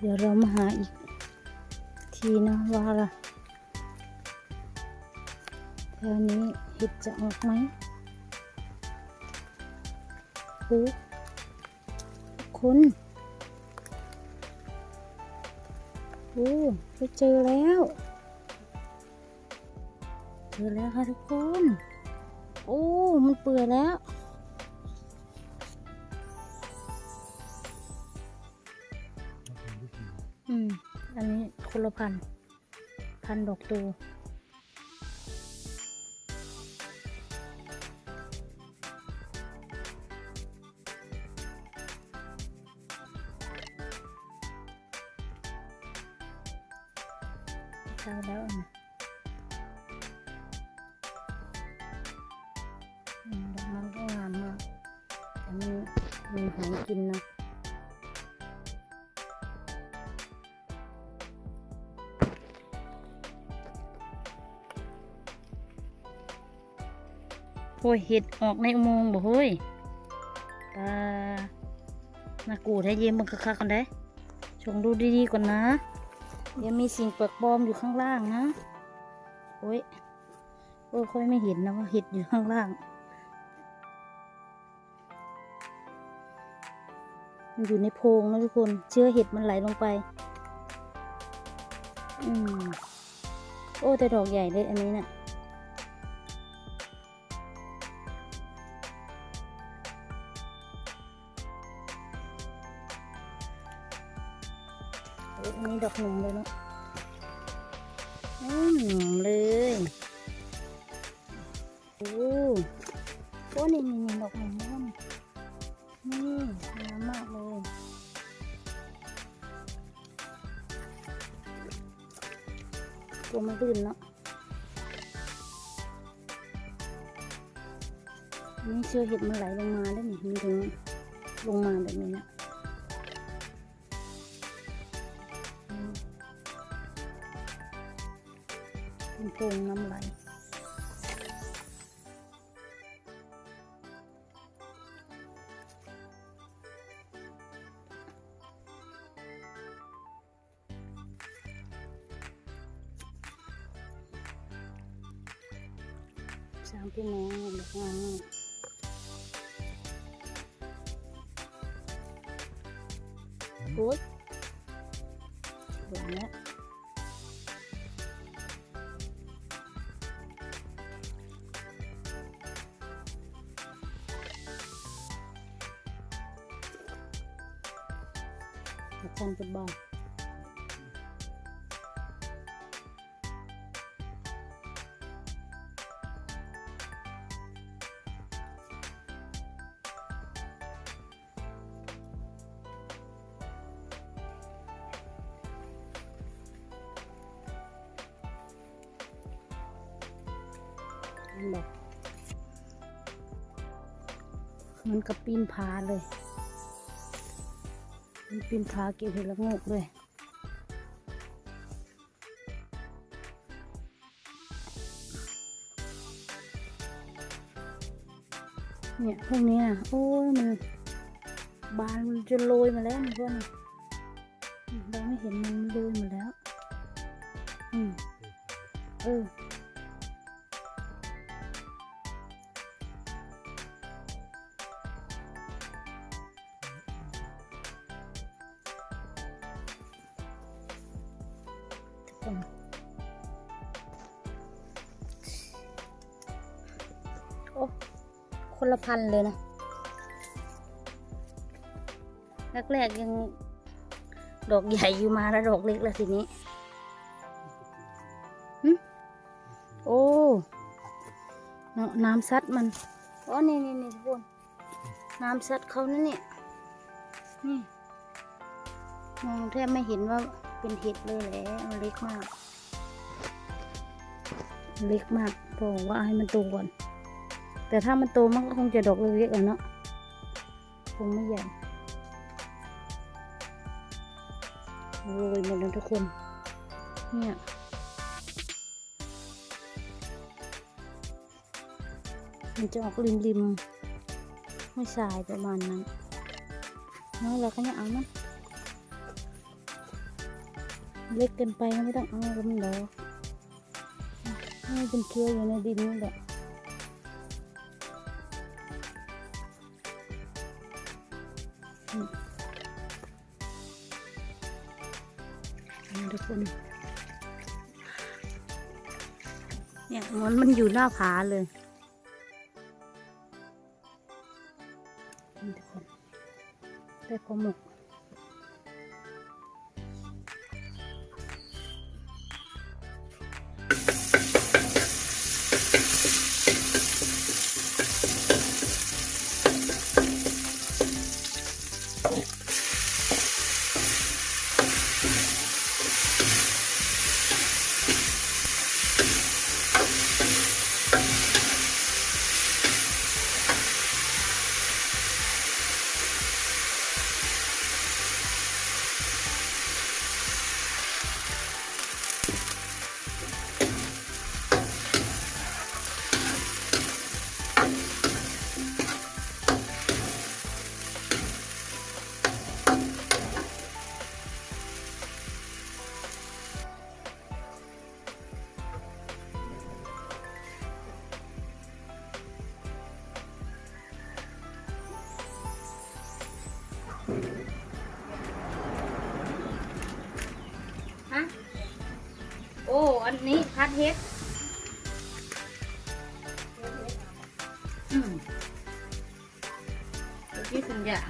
เดี๋ยวเรามาหาอีกทีนะว่าละแถวนี้เห็ดจะออกไหมโอ้ทุกคนโอ้ไปเจอแล้ว เจอแล้วค่ะทุกคน โอ้ มันเปื่อยแล้ว อืม อันนี้คนละพัน พันดอกตูใช่แล้วอันนะดอกมันก็งามมากแต่มันมีหางกินนะ โอ้ยเห็ดออกในอุโมงค์บ่เฮ้ยตานากูได้เยี่ยมบังคักๆกันได้ชงดูดีๆก่อนนะเดี๋ยวมีสิ่งแปลกปลอมอยู่ข้างล่างนะโอ้ยโอ้ยค่อยไม่เห็นนะว่าเห็ดอยู่ข้างล่าง มันอยู่ในโพรงนะทุกคน เชื้อเห็ดมันไหลลงไป อืมโอ้แต่ดอกใหญ่เลยอันนี้น่ะ ดอกหนุ่มเลยเนาะอืมหนุ่มเลยโอ้โอ้นี่นี่นี่ดอกหนุ่มเนาะนี่งามมากเลยตัวมันลื่นเนาะอันนี่เชื้อเห็ดมันไหลลงมาแล้วนี่มันถึงลงมาแบบนี้นะ โพรงน้ำไหลสามพี่น้องดอกงามโอ๊ยเดี๋ยวนะอาจารย์ เป็นบ้าอันแบบเหมันกับปีนผาเลย มันปีนผาเก็บเห็ดละงกเลยเนี่ยพวกนี้ยโอ้ยมันบานมันจะโรยมาแล้วนี่พวกนี้เราไม่เห็นมันโรยมาแล้ว อืมเออ ทุกคนโอ้คนละพันเลยนะ แรกๆยังดอกใหญ่อยู่มาแล้วดอกเล็กแล้วทีนี้หโอ้เนาะน้ำซัดมันอ๋อนี่นี่นี่ทุกคนน้ำซัดเขานั่นเนี่ยนี่มองแทบไม่เห็นว่า เป็นเห็ดเลยแหละมันเล็กมาก เล็กมากบอกว่าให้มันโตก่อน แต่ถ้ามันโตมันก็คงจะดอกเล็กๆอะเนาะคงไม่ใหญ่โรยหมดแล้วทุกคน เนี่ยมันจะออกริมริมๆไม่สายประมาณนั้นน้อยเราก็ยังเอามัน เล็กเกินไปไม่ต้องเอาก็มันดอกให้เป็นเครืออยู่ในดินนี่แหละทุกคนเนี่ยมันมันอยู่หน้าผาเลยทุกคนได้ปลาหมก you โอ้ อันนี้พัดเฮ็ดอืมเมื่อกี้สัญญาง